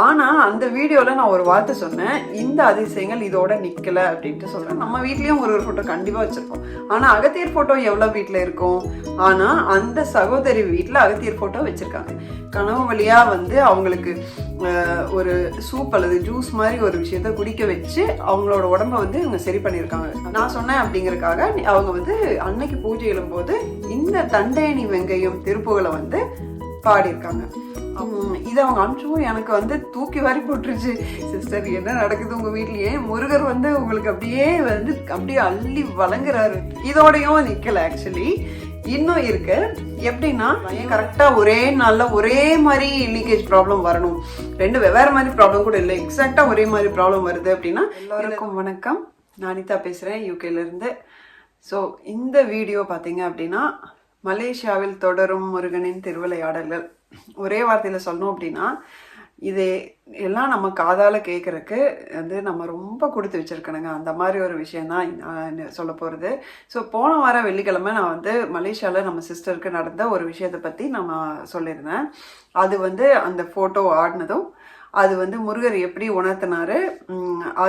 ஆனால் அந்த வீடியோவில் நான் ஒரு வார்த்தை சொன்னேன் இந்த அதிசயங்கள் இதோட நிற்கலை அப்படின்ட்டு சொல்கிறேன் நம்ம வீட்லேயும் ஒரு ஒரு ஃபோட்டோ கண்டிப்பாக வச்சுருக்கோம் ஆனால் அகத்தியர் ஃபோட்டோ எவ்வளோ வீட்டில் இருக்கும்? ஆனால் அந்த சகோதரி வீட்டில் அகத்தியர் ஃபோட்டோ வச்சுருக்காங்க. கனவு வழியாக வந்து அவங்களுக்கு ஒரு சூப் அல்லது ஜூஸ் மாதிரி ஒரு விஷயத்த குடிக்க வச்சு அவங்களோட உடம்ப வந்து இவங்க சரி பண்ணியிருக்காங்க. நான் சொன்னேன் அப்படிங்கிறதுக்காக அவங்க வந்து அன்னைக்கு பூஜை எழும்போது இந்த தண்டையணி வெங்கையும் திருப்புகளை வந்து பாடியிருக்காங்க. இதை அவங்க அனுப்பிச்சும் எனக்கு வந்து தூக்கி வாரி போட்டுருச்சு. சிஸ்டர் என்ன நடக்குது உங்க வீட்லயே? முருகர் வந்து உங்களுக்கு அப்படியே வந்து அப்படியே அள்ளி வழங்குறாரு. இதோடயும் நிக்கல ஆக்சுவலி இன்னும் இருக்கு. எப்படின்னா கரெக்டா ஒரே நாள்ல ஒரே மாதிரி லீக்கேஜ் ப்ராப்ளம் வரணும். ரெண்டு வெவ்வேறு மாதிரி ப்ராப்ளம் கூட இல்லை. எக்ஸாக்டா ஒரே மாதிரி ப்ராப்ளம் வருது அப்படின்னா எல்லாருக்கும் வணக்கம். நான் அனிதா பேசுறேன் யூகேல இருந்து. ஸோ இந்த வீடியோ பார்த்தீங்க அப்படின்னா மலேசியாவில் தொடரும் முருகனின் திருவிளையாடல்கள். ஒரே வார்த்தையில் சொல்லணும் அப்படின்னா இது எல்லாம் நம்ம காதால் கேட்குறக்கு வந்து நம்ம ரொம்ப கொடுத்து வச்சிருக்கணுங்க. அந்த மாதிரி ஒரு விஷயந்தான் நான் சொல்ல போகிறது ஸோ போன வாரம் வெள்ளிக்கிழமை நான் வந்து மலேசியாவில் நம்ம சிஸ்டருக்கு நடந்த ஒரு விஷயத்தை பற்றி நம்ம சொல்லியிருந்தேன். அது வந்து அந்த ஃபோட்டோ ஆடினதும் அது வந்து முருகர் எப்படி உணர்த்தினாரு?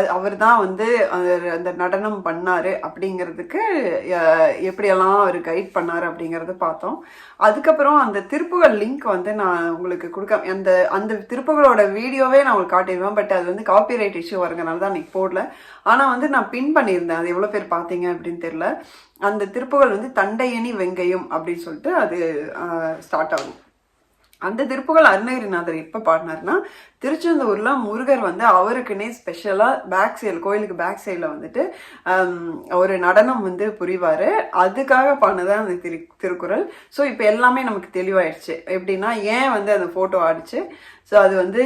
அவர் தான் வந்து அந்த- அந்த நடனம் பண்ணாரு அப்படிங்கிறதுக்கு எப்படியெல்லாம் அவர் கைட் பண்ணாரு அப்படிங்கிறத பார்த்தோம். அதுக்கப்புறம் அந்த திருப்புகள் லிங்க் வந்து நான் உங்களுக்கு கொடுக்க அந்த அந்த திருப்புகளோட வீடியோவே நான் உங்களுக்கு காட்டிடுவேன் பட் அது வந்து காப்பிரைட் இஷ்யூ வரதுனால தான் இன்னைக்கு போடல. ஆனால் வந்து நான் பின் பண்ணியிருந்தேன். அது எவ்வளோ பேர் பார்த்தீங்க அப்படின்னு தெரியல. அந்த திருப்புகள் வந்து தண்டையணி வெங்கையும் அப்படின்னு சொல்லிட்டு அது ஸ்டார்ட் ஆகும். அந்த திருப்புகள் அருணகிரிநாதர் எப்போ பாடினார்னா திருச்செந்தூரில் முருகர் வந்து அவருக்குன்னே ஸ்பெஷலாக பேக் சைடு கோயிலுக்கு பேக் சைடில் வந்துட்டு ஒரு நடனம் வந்து புரிவார். அதுக்காக பாடினதான் அந்த திரு திருக்குறள். ஸோ இப்போ எல்லாமே நமக்கு தெளிவாயிடுச்சு. எப்படின்னா ஏன் வந்து அந்த ஃபோட்டோ ஆடிச்சு? ஸோ அது வந்து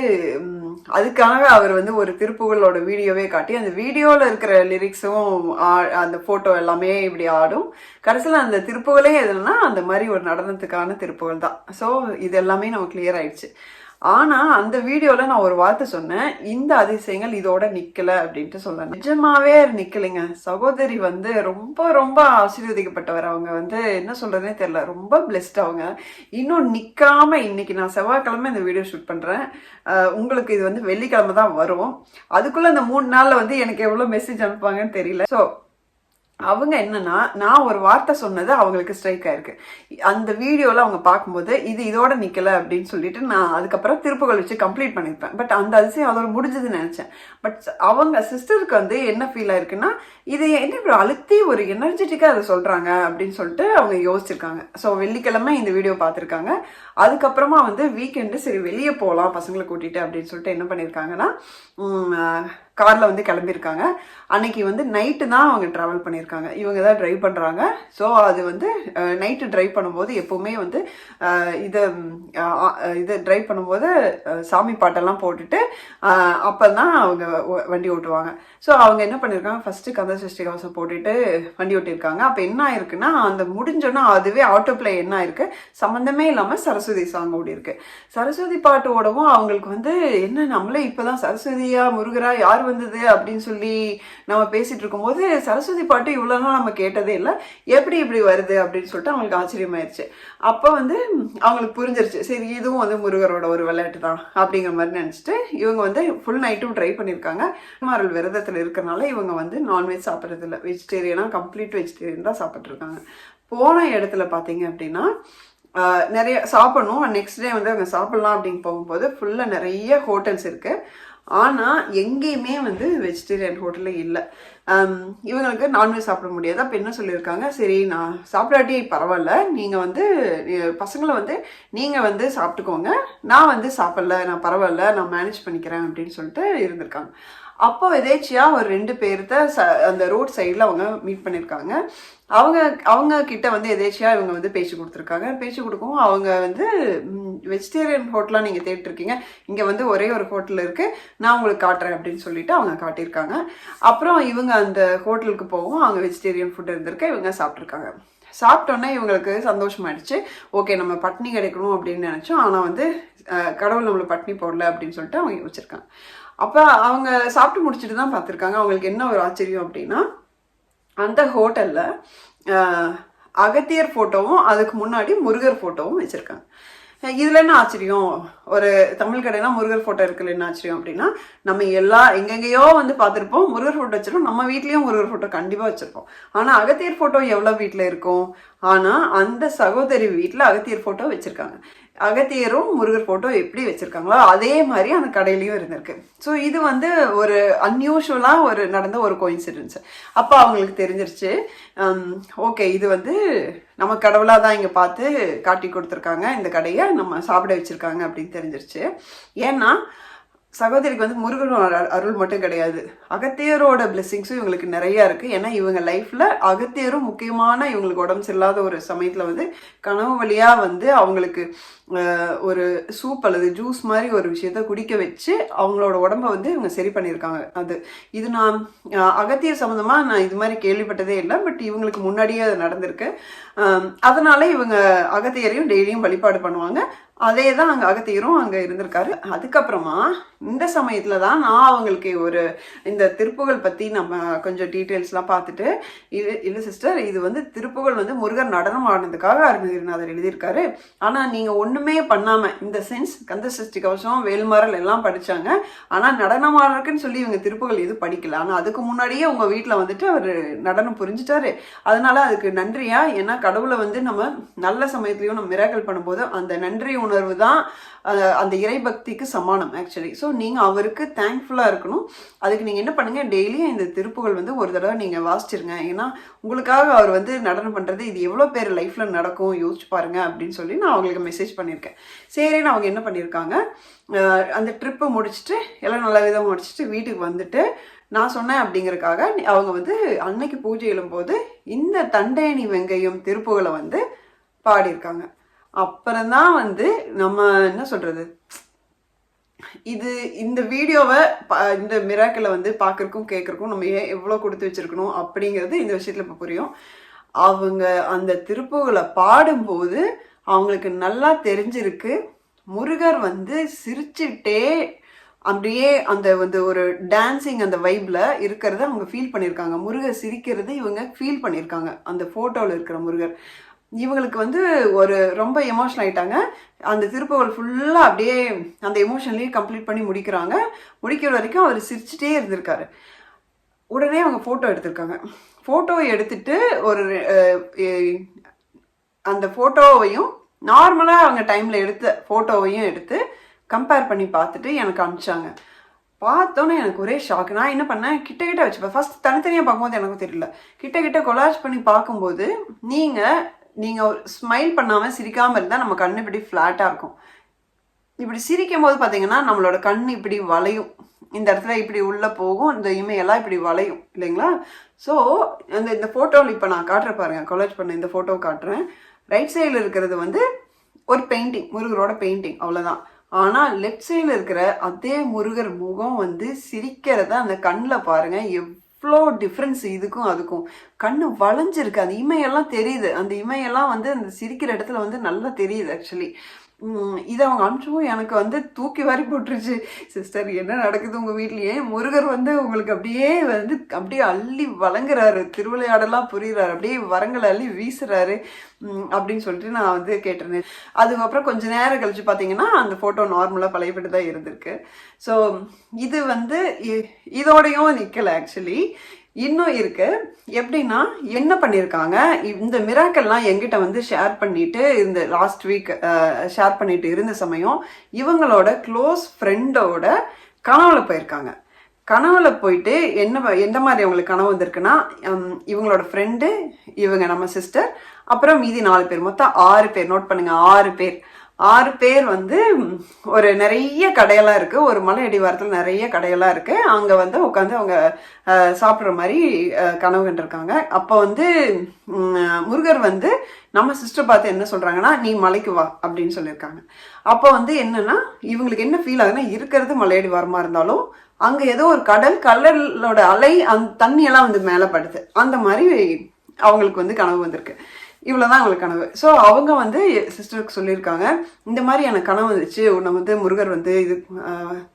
அதுக்காக அவர் வந்து ஒரு திருப்புகளோட வீடியோவே காட்டி அந்த வீடியோவில் இருக்கிற லிரிக்ஸும் அந்த ஃபோட்டோ எல்லாமே இப்படி ஆடும். கடைசியில் அந்த திருப்புகளே எதுனா அந்த மாதிரி ஒரு நடனத்துக்கான திருப்புகள் தான் ஸோ இது எல்லாமே நமக்கு கிளியர் ஆயிடுச்சு. ஆனால் அந்த வீடியோவில் நான் ஒரு வார்த்தை சொன்னேன். இந்த அதிசயங்கள் இதோட நிற்கலை அப்படின்ட்டு சொல்றேன் நிஜமாவே நிற்கலைங்க சகோதரி வந்து ரொம்ப ரொம்ப ஆசீர்வதிக்கப்பட்டவர். அவங்க வந்து என்ன சொல்றதுனே தெரியல. ரொம்ப பிளெஸ்ட் அவங்க. இன்னும் நிற்காம இன்னைக்கு நான் செவ்வாய்க்கிழமை இந்த வீடியோ ஷூட் பண்ணுறேன் உங்களுக்கு இது வந்து வெள்ளிக்கிழமை தான் வரும். அதுக்குள்ளே அந்த மூணு நாளில் வந்து எனக்கு எவ்வளோ மெசேஜ் அனுப்புவாங்கன்னு தெரியல. ஸோ அவங்க என்னன்னா நான் ஒரு வார்த்தை சொன்னது அவங்களுக்கு ஸ்ட்ரைக் ஆயிருக்கு. அந்த வீடியோவில் அவங்க பார்க்கும்போது இது இதோட நிற்கல அப்படின்னு சொல்லிட்டு நான் அதுக்கப்புறம் திருப்புகள் வச்சு கம்ப்ளீட் பண்ணியிருப்பேன் பட் அந்த அதிசயம் அதோட முடிஞ்சதுன்னு நினச்சேன். பட் அவங்க சிஸ்டருக்கு வந்து என்ன ஃபீல் ஆயிருக்குன்னா இது என்ன இப்படி அழுத்தி ஒரு எனர்ஜெட்டிக்காக அதை சொல்கிறாங்க அப்படின்னு சொல்லிட்டு அவங்க யோசிச்சிருக்காங்க. ஸோ வெள்ளிக்கிழமை இந்த வீடியோ பார்த்துருக்காங்க. அதுக்கப்புறமா வந்து வீக்கெண்டு சரி வெளியே போகலாம் பசங்களை கூட்டிட்டு அப்படின்னு சொல்லிட்டு என்ன பண்ணியிருக்காங்கன்னா காரில் வந்து கிளம்பியிருக்காங்க. அன்னைக்கு வந்து நைட்டு தான் அவங்க ட்ராவல் பண்ணியிருக்காங்க. இவங்க தான் ட்ரைவ் பண்ணுறாங்க ஸோ அது வந்து நைட்டு ட்ரைவ் பண்ணும்போது எப்போவுமே வந்து இதை இதை இது ட்ரைவ் பண்ணும்போது சாமி பாட்டெல்லாம் போட்டுட்டு அப்போ தான் அவங்க வண்டி ஓட்டுவாங்க. ஸோ அவங்க என்ன பண்ணியிருக்காங்க? ஃபஸ்ட்டு கந்த சஷ்டி கவசம் போட்டுட்டு வண்டி ஓட்டியிருக்காங்க. அப்போ என்ன ஆயிருக்குன்னா அந்த முடிஞ்சோன்னா அதுவே ஆட்டோ பிளே என்ன ஆயிருக்கு? சம்மந்தமே இல்லாமல் சரஸ்வதி சாங் ஓடி இருக்கு சரஸ்வதி பாட்டு ஓடவும் அவங்களுக்கு வந்து என்ன நம்மளே இப்போதான் சரஸ்வதியா முருகரா யார் வந்தது அப்படின்னு சொல்லி நம்ம பேசிட்டு இருக்கும்போது சரஸ்வதி பாட்டு இவ்வளோ நாள் நம்ம கேட்டதே இல்லை. எப்படி இப்படி வருது அப்படின்னு சொல்லிட்டு அவங்களுக்கு ஆச்சரியமாயிருச்சு. அப்போ வந்து அவங்களுக்கு புரிஞ்சிருச்சு. சரி இதுவும் வந்து முருகரோட ஒரு விளையாட்டு தான் அப்படிங்கிற மாதிரி நினச்சிட்டு இவங்க வந்து ஃபுல் நைட்டும் ட்ரை பண்ணியிருக்காங்க. மாரல் விரதத்தில் இருக்கிறனால இவங்க வந்து நான்வெஜ் சாப்பிட்றது இல்லை வெஜிடேரியனாக கம்ப்ளீட் வெஜிடேரியன் தான் சாப்பிட்ருக்காங்க போன இடத்துல பார்த்தீங்க அப்படின்னா நிறைய சாப்பிடணும். நெக்ஸ்ட் டே வந்து அவங்க சாப்பிட்லாம் அப்படின்னு போகும்போது ஃபுல்லாக நிறைய ஹோட்டல்ஸ் இருக்குது ஆனால் எங்கேயுமே வந்து வெஜிடேரியன் ஹோட்டலில் இல்லை. இவங்களுக்கு நான்வெஜ் சாப்பிட முடியாது. அப்போ என்ன சொல்லியிருக்காங்க? சரி நான் சாப்பிடாட்டி பரவாயில்ல. நீங்கள் வந்து பசங்களை வந்து நீங்கள் வந்து சாப்பிட்டுக்கோங்க. நான் வந்து சாப்பிடல நான் பரவாயில்ல நான் மேனேஜ் பண்ணிக்கிறேன் அப்படின்னு சொல்லிட்டு இருந்திருக்காங்க. அப்போ எதேச்சியாக ஒரு ரெண்டு பேர்த்த ச அந்த ரோட் சைடில் அவங்க மீட் பண்ணியிருக்காங்க அவங்க அவங்க கிட்ட வந்து எதேச்சியாக இவங்க வந்து பேச்சு கொடுத்துருக்காங்க. பேச்சு கொடுக்கவும் அவங்க வந்து வெஜிடேரியன் ஹோட்டலாக நீங்கள் தேட்டிருக்கீங்க இங்கே வந்து ஒரே ஒரு ஹோட்டல் இருக்குது நான் உங்களுக்கு காட்டுறேன் அப்படின்னு சொல்லிட்டு அவங்க காட்டியிருக்காங்க. அப்புறம் இவங்க அந்த ஹோட்டலுக்கு போகவும் அவங்க வெஜிடேரியன் ஃபுட் இருந்திருக்கு. இவங்க சாப்பிட்ருக்காங்க சாப்பிட்டோன்னே இவங்களுக்கு சந்தோஷமாயிடுச்சு. ஓகே நம்ம பட்னி கிடைக்கணும் அப்படின்னு நினச்சோம். ஆனால் வந்து கடவுள் நம்மளை பட்னி போடல அப்படின்னு சொல்லிட்டு அவங்க யோசிச்சிருக்காங்க. அப்போ அவங்க சாப்பிட்டு முடிச்சுட்டு தான் பார்த்துருக்காங்க. அவங்களுக்கு என்ன ஒரு ஆச்சரியம் அப்படின்னா அந்த ஹோட்டலில் அகத்தியர் ஃபோட்டோவும் அதுக்கு முன்னாடி முருகர் ஃபோட்டோவும் வச்சுருக்காங்க. இதுல என்ன ஆச்சரியம்? ஒரு தமிழ் கடைனா முருகர் போட்டோ இருக்குல்ல என்ன ஆச்சரியம் அப்படின்னா நம்ம எல்லா எங்கெங்கேயோ வந்து பார்த்துருப்போம் முருகர் போட்டோ வச்சிருப்போம் நம்ம வீட்லயும் முருகர் போட்டோ கண்டிப்பா வச்சிருப்போம். ஆனா அகத்தியர் போட்டோ எவ்வளவு வீட்டில் இருக்கும்? ஆனா அந்த சகோதரி வீட்டில் அகத்தியர் போட்டோ வச்சிருக்காங்க. அகத்தியரும் முருகர் போட்டோ எப்படி வச்சிருக்காங்களோ அதே மாதிரி அந்த கடையிலையும் இருந்திருக்கு. ஸோ இது வந்து ஒரு அன்யூஷுவலாக ஒரு நடந்த ஒரு கோயின்சிடன்ஸ் அப்போ அவங்களுக்கு தெரிஞ்சிருச்சு um, ஓகே இது வந்து நம்ம கடவுளாக தான் இங்கே பார்த்து காட்டி கொடுத்துருக்காங்க. இந்த கடையை நம்ம சாப்பிட வச்சுருக்காங்க அப்படின்னு தெரிஞ்சிருச்சு. ஏன்னா சகோதரிக்கு வந்து முருகனோட அருள் மட்டும் கிடையாது. அகத்தியரோட பிளெஸிங்ஸும் இவங்களுக்கு நிறைய இருக்குது ஏன்னா இவங்க லைஃப்பில் அகத்தியரும் முக்கியமான இவங்களுக்கு உடம்பு சரியில்லாத ஒரு சமயத்தில் வந்து கனவு வழியாக வந்து அவங்களுக்கு ஒரு சூப் அல்லது ஜூஸ் மாதிரி ஒரு விஷயத்த குடிக்க வச்சு அவங்களோட உடம்ப வந்து இவங்க சரி பண்ணியிருக்காங்க. அது இது நான் அகத்தியர் சம்மந்தமாக நான் இது மாதிரி கேள்விப்பட்டதே இல்லை. பட் இவங்களுக்கு முன்னாடியே அது நடந்திருக்கு. அதனால் இவங்க அகத்தியரையும் டெய்லியும் வழிபாடு பண்ணுவாங்க. அதே தான் அங்கே அகத்தியரும் அங்கே இருந்திருக்காரு. அதுக்கப்புறமா இந்த சமயத்தில் தான் நான் அவங்களுக்கு ஒரு இந்த திருப்புகள் பற்றி நம்ம கொஞ்சம் டீட்டெயில்ஸ்லாம் பார்த்துட்டு இது இல்லை சிஸ்டர் இது வந்து திருப்புகள் வந்து முருகர் நடனம் ஆனதுக்காக அருணகிரிநாதர் எழுதியிருக்காரு. ஆனால் நீங்கள் ஒன்றுமே பண்ணாமல் இந்த சென்ஸ் கந்த சஷ்டி கவசம் வேல்மரல் எல்லாம் படித்தாங்க ஆனால் நடனம் ஆடுறதுக்குன்னு சொல்லி இவங்க திருப்புகள் எதுவும் படிக்கல. ஆனால் அதுக்கு முன்னாடியே உங்கள் வீட்டில் வந்துட்டு அவர் நடனம் புரிஞ்சிட்டாரு. அதனால அதுக்கு நன்றியா? ஏன்னா கடவுளை வந்து நம்ம நல்ல சமயத்துலையும் நம்ம மிராக்கல் பண்ணும்போது அந்த நன்றி உணர்வு தான் அந்த இறைபக்திக்கு சமானம் ஆக்சுவலி ஸோ நீங்கள் அவருக்கு தேங்க்ஃபுல்லாக இருக்கணும். அதுக்கு நீங்கள் என்ன பண்ணுங்கள் டெய்லியும் இந்த திருப்புகள் வந்து ஒரு தடவை நீங்கள் வாசிச்சிருங்க. ஏன்னா உங்களுக்காக அவர் வந்து நடனம் பண்ணுறது இது எவ்வளோ பேர் லைஃப்பில் நடக்கும் யோசிச்சு பாருங்க அப்படின்னு சொல்லி நான் அவங்களுக்கு மெசேஜ் பண்ணியிருக்கேன். சரின்னு அவங்க என்ன பண்ணியிருக்காங்க அந்த ட்ரிப்பை முடிச்சுட்டு எல்லாம் நல்ல விதமாக முடிச்சுட்டு வீட்டுக்கு வந்துட்டு நான் சொன்னேன் அப்படிங்கிறக்காக அவங்க வந்து அன்னைக்கு பூஜை எழும்போது இந்த தண்டேணி வெங்கையும் திருப்புகளை வந்து பாடியிருக்காங்க. அப்புறம்தான் வந்து நம்ம என்ன சொல்றது? இது இந்த வீடியோவை இந்த மிராக்கில் வந்து பார்க்கறக்கும் கேட்கறக்கும் நம்ம ஏன் எவ்வளோ கொடுத்து வச்சிருக்கணும் அப்படிங்கிறது இந்த விஷயத்தில் இப்போ புரியும். அவங்க அந்த திருப்புகளை பாடும்போது அவங்களுக்கு நல்லா தெரிஞ்சிருக்கு. முருகர் வந்து சிரிச்சுட்டே அப்படியே அந்த வந்து ஒரு டான்சிங் அந்த வைப்பில் இருக்கிறத அவங்க ஃபீல் பண்ணியிருக்காங்க முருகர் சிரிக்கிறது இவங்க ஃபீல் பண்ணியிருக்காங்க அந்த ஃபோட்டோவில் இருக்கிற முருகர். இவங்களுக்கு வந்து ஒரு ரொம்ப எமோஷன் ஆயிட்டாங்க. அந்த திருப்புகழ் ஃபுல்லாக அப்படியே அந்த எமோஷன்லேயே கம்ப்ளீட் பண்ணி முடிக்கிறாங்க. முடிக்கிற வரைக்கும் அவர் சிரிச்சுட்டே இருந்திருக்காரு. உடனே அவங்க ஃபோட்டோ எடுத்திருக்காங்க. ஃபோட்டோ எடுத்துட்டு ஒரு அந்த ஃபோட்டோவையும் நார்மலாக அவங்க டைமில் எடுத்த ஃபோட்டோவையும் எடுத்து கம்பேர் பண்ணி பார்த்துட்டு எனக்கு அனுப்பிச்சாங்க. பார்த்தோன்னே எனக்கு ஒரே ஷாக் நான் என்ன பண்ணேன்? கிட்ட கிட்ட வச்சுப்பேன். ஃபஸ்ட் தனித்தனியாக பார்க்கும்போது எனக்கு தெரியல. கிட்ட கிட்ட கொலாஜ் பண்ணி பார்க்கும்போது நீங்கள் நீங்கள் ஒரு ஸ்மைல் பண்ணாமல் சிரிக்காமல் இருந்தால் நம்ம கண் இப்படி ஃப்ளாட்டாக இருக்கும். இப்படி சிரிக்கும் போது பார்த்தீங்கன்னா நம்மளோட கண் இப்படி வளையும். இந்த இடத்துல இப்படி உள்ளே போகும் இந்த இமையெல்லாம் இப்படி வளையும் இல்லைங்களா? ஸோ அந்த இந்த ஃபோட்டோவில் இப்போ நான் காட்டுறேன் பாருங்க. கொலேஜ் பண்ண இந்த ஃபோட்டோ காட்டுறேன். ரைட் சைடில் இருக்கிறது வந்து ஒரு பெயிண்டிங் முருகரோட பெயிண்டிங் அவ்வளோதான் ஆனால் லெஃப்ட் சைடில் இருக்கிற அதே முருகர் முகம் வந்து சிரிக்கிறத அந்த கண்ணில் பாருங்கள் எவ் எவ்வளோ டிஃப்ரென்ஸ் இதுக்கும் அதுக்கும். கண்ணு வளைஞ்சிருக்கு. அந்த இமையெல்லாம் தெரியுது. அந்த இமையெல்லாம் வந்து அந்த சிரிக்கிற இடத்துல வந்து நல்லா தெரியுது ஆக்சுவலி இதை அவங்க அனுப்பிச்சவும் எனக்கு வந்து தூக்கி வாரி போட்டுருச்சு. சிஸ்டர் என்ன நடக்குது உங்கள் வீட்லயே? முருகர் வந்து உங்களுக்கு அப்படியே வந்து அப்படியே அள்ளி வழங்குறாரு. திருவிளையாடெல்லாம் புரியுறாரு. அப்படியே வரங்களை அள்ளி வீசுறாரு. அப்படின்னு சொல்லிட்டு நான் வந்து கேட்டிருந்தேன். அதுக்கப்புறம் கொஞ்ச நேரம் கழிச்சு பார்த்தீங்கன்னா அந்த ஃபோட்டோ நார்மலாக பழையபடி தான் இருந்திருக்கு. ஸோ இது வந்து இ- இதோடையும் நிற்கலை ஆக்சுவலி இன்னும் இருக்கு. எப்படின்னா என்ன பண்ணியிருக்காங்க இந்த மிராக்கள்லாம் எங்கிட்ட வந்து ஷேர் பண்ணிட்டு இந்த லாஸ்ட் வீக் ஷேர் பண்ணிட்டு இருந்த சமயம் இவங்களோட க்ளோஸ் ஃப்ரெண்டோட கனவுல போயிருக்காங்க. கனவுல போயிட்டு என்ன எந்த மாதிரி அவங்களுக்கு கனவு வந்திருக்குன்னா இவங்களோட ஃப்ரெண்டு இவங்க நம்ம சிஸ்டர் அப்புறம் மீதி நாலு பேர் மொத்தம் ஆறு பேர் நோட் பண்ணுங்க ஆறு பேர். ஆறு பேர் வந்து ஒரு நிறைய கடையெல்லாம் இருக்குது ஒரு மலை அடிவாரத்தில் நிறைய கடையெல்லாம் இருக்குது அங்கே வந்து உட்காந்து அவங்க சாப்பிட்ற மாதிரி கனவு கண்டிருக்காங்க. அப்போ வந்து முருகர் வந்து நம்ம சிஸ்டர் பார்த்து என்ன சொல்கிறாங்கன்னா நீ மலைக்கு வா அப்படின்னு சொல்லியிருக்காங்க. அப்போ வந்து என்னென்னா இவங்களுக்கு என்ன ஃபீல் ஆகுதுன்னா இருக்கிறது மலையடி வாரமாக இருந்தாலும் அங்கே ஏதோ ஒரு கடல் கடலோட அலை அந் தண்ணியெல்லாம் வந்து மேலே படுது. அந்த மாதிரி அவங்களுக்கு வந்து கனவு வந்திருக்கு. இவ்வளோதான் அவங்களுக்கு கனவு. ஸோ அவங்க வந்து சிஸ்டருக்கு சொல்லியிருக்காங்க இந்த மாதிரி எனக்கு கனவு வந்துச்சு உன்னை வந்து முருகர் வந்து இது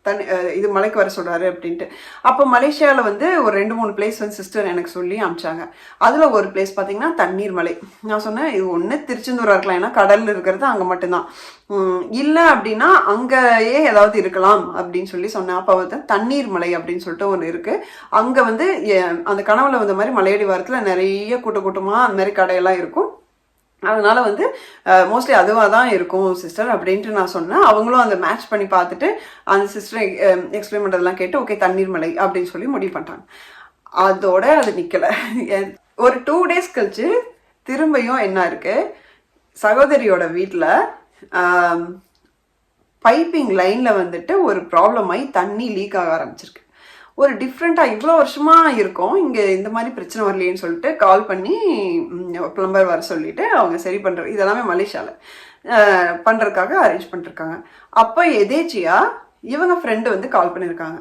தனி இது மலைக்கு வர சொல்கிறாரு அப்படின்ட்டு. அப்போ மலேசியாவில் வந்து ஒரு ரெண்டு மூணு பிளேஸ் வந்து சிஸ்டர் எனக்கு சொல்லி அனுப்பிச்சாங்க. அதில் ஒரு பிளேஸ் பார்த்தீங்கன்னா தண்ணீர் மலை. நான் சொன்னேன் இது ஒன்று திருச்செந்தூராக இருக்கலாம் ஏன்னா கடலில் இருக்கிறது அங்கே மட்டும்தான். இல்லை அப்படின்னா அங்கேயே ஏதாவது இருக்கலாம் அப்படின்னு சொல்லி சொன்னேன். அப்போ வந்து தண்ணீர் மலை அப்படின்னு சொல்லிட்டு ஒன்று இருக்குது அங்கே வந்து எ- அந்த கனவுல வந்த மாதிரி மலையடி வாரத்தில் நிறைய கூட்ட கூட்டமாக அந்த மாதிரி கடையெல்லாம் இருக்கும். அதனால் வந்து மோஸ்ட்லி அதுவாக தான் இருக்கும் சிஸ்டர் அப்படின்ட்டு நான் சொன்னேன். அவங்களும் அந்த மேட்ச் பண்ணி பார்த்துட்டு அந்த சிஸ்டர் எக்ஸ்பிளைன் பண்ணுறதெல்லாம் கேட்டு ஓகே தண்ணீர் மலை அப்படின்னு சொல்லி முடிவு பண்ணிட்டாங்க. அதோட அது நிற்கலை ஒரு டூ டேஸ் கழிச்சு திரும்பியும் என்ன இருக்குது சகோதரியோட வீட்டில் பைப்பிங் லைனில் வந்துட்டு ஒரு ப்ராப்ளம் ஆகி தண்ணி லீக் ஆக ஆரம்பிச்சிருக்கு. ஒரு டிஃப்ரெண்ட்டாக இவ்வளோ வருஷமாக இருக்கும். இங்கே இந்த மாதிரி பிரச்சனை வரலையேன்னு சொல்லிட்டு கால் பண்ணி ப்ளம்பர் வர சொல்லிட்டு அவங்க சரி பண்ணுற இதெல்லாமே மலேசியாவில் பண்ணுறதுக்காக அரேஞ்ச் பண்ணிருக்காங்க. அப்போ எதேச்சியாக இவங்க ஃப்ரெண்டு வந்து கால் பண்ணியிருக்காங்க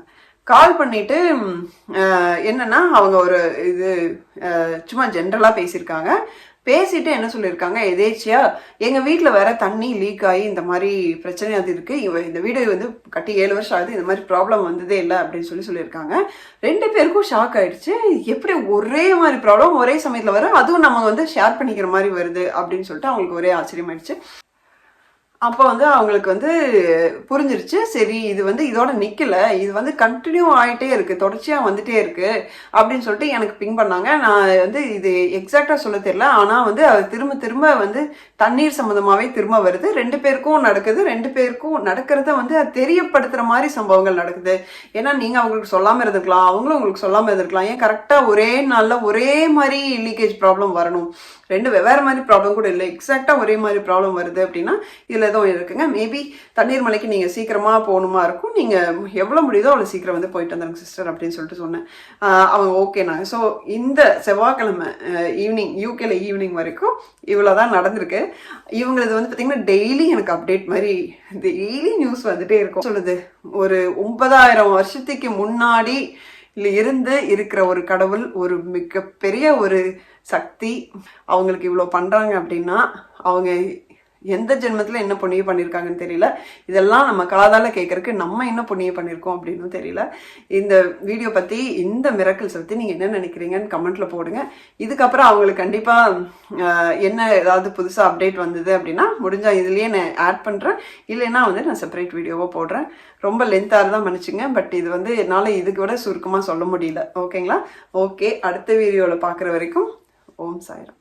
கால் பண்ணிட்டு என்னன்னா அவங்க ஒரு இது சும்மா ஜென்ரலாக பேசியிருக்காங்க. பேசிட்டு என்ன சொல்லியிருக்காங்க? எதேச்சியா எங்க வீட்டில் வேற தண்ணி லீக் ஆகி இந்த மாதிரி பிரச்சனை அது இருக்கு. இவ இந்த வீடு வந்து கட்டி ஏழு வருஷம் ஆகுது இந்த மாதிரி ப்ராப்ளம் வந்ததே இல்லை அப்படின்னு சொல்லி சொல்லியிருக்காங்க. ரெண்டு பேருக்கும் ஷாக் ஆயிடுச்சு. எப்படி ஒரே மாதிரி ப்ராப்ளம் ஒரே சமயத்துல வரும்? அதுவும் நம்ம வந்து ஷேர் பண்ணிக்கிற மாதிரி வருது அப்படின்னு சொல்லிட்டு அவங்களுக்கு ஒரே ஆச்சரியமாயிடுச்சு. அப்போ வந்து அவங்களுக்கு வந்து புரிஞ்சிருச்சு. சரி இது வந்து இதோட நிக்கல. இது வந்து கண்டினியூ ஆகிட்டே இருக்கு. தொடர்ச்சியா வந்துட்டே இருக்கு அப்படின்னு சொல்லிட்டு எனக்கு பிங் பண்ணாங்க. நான் வந்து இது எக்ஸாக்டா சொல்ல தெரியல. ஆனா வந்து அது திரும்ப திரும்ப வந்து தண்ணீர் சம்மந்தமாவே திரும்ப வருது. ரெண்டு பேருக்கும் நடக்குது. ரெண்டு பேருக்கும் நடக்கிறத வந்து அது தெரியப்படுத்துற மாதிரி சம்பவங்கள் நடக்குது. ஏன்னா நீங்க அவங்களுக்கு சொல்லாம இருந்திருக்கலாம். அவங்களும் உங்களுக்கு சொல்லாம இருந்திருக்கலாம். ஏன் கரெக்டா ஒரே நாள்ல ஒரே மாதிரி லீக்கேஜ் ப்ராப்ளம் வரணும். ரெண்டு வெவ்வேறு மாதிரி ப்ராப்ளம் கூட இல்லை. எக்ஸாக்டா ஒரே மாதிரி ப்ராப்ளம் வருது அப்படின்னா இதுல ஏதோ இருக்குங்க. மேபி தண்ணீர் மலைக்கு நீங்கள் சீக்கிரமாக போகணுமா இருக்கும். நீங்கள் எவ்வளோ முடியுதோ அவ்வளோ சீக்கிரம் வந்து போயிட்டு வந்துருங்க சிஸ்டர் அப்படின்னு சொல்லிட்டு சொன்னேன். அவங்க அவங்க ஓகேனாங்க ஸோ இந்த செவ்வாய்க்கிழமை ஈவினிங் யூகேல ஈவினிங் வரைக்கும் இவ்வளோ தான் நடந்திருக்கு. இவங்களது வந்து பார்த்தீங்கன்னா டெய்லி எனக்கு அப்டேட் மாதிரி டெய்லி நியூஸ் வந்துட்டே இருக்கும். சொல்லுது ஒரு ஒன்பதாயிரம் வருஷத்துக்கு முன்னாடி இல்லை இருந்து இருக்கிற ஒரு கடவுள் ஒரு மிகப்பெரிய ஒரு சக்தி அவங்களுக்கு இவ்வளோ பண்ணுறாங்க அப்படின்னா அவங்க எந்த ஜென்மத்தில் என்ன புண்ணியம் பண்ணியிருக்காங்கன்னு தெரியல. இதெல்லாம் நம்ம காதால் கேட்கறதுக்கு நம்ம என்ன புண்ணியம் பண்ணியிருக்கோம் அப்படின்னு தெரியல. இந்த வீடியோ பற்றி இந்த மிரக்கல்ஸ் பற்றி நீங்கள் என்ன நினைக்கிறீங்கன்னு கமெண்ட்டில் போடுங்க. இதுக்கப்புறம் அவங்களுக்கு கண்டிப்பாக என்ன ஏதாவது புதுசாக அப்டேட் வந்தது அப்படின்னா முடிஞ்சால் இதுலேயே நான் ஆட் பண்ணுறேன் இல்லைன்னா வந்து நான் செப்பரேட் வீடியோவாக போடுறேன். ரொம்ப லென்த்தாக தான் மன்னிச்சுங்க. பட் இது வந்து என்னால் இதுக்கு விட சுருக்கமாக சொல்ல முடியல. ஓகேங்களா? ஓகே அடுத்த வீடியோவில் பார்க்குற வரைக்கும் ஓம் சாயிரம்.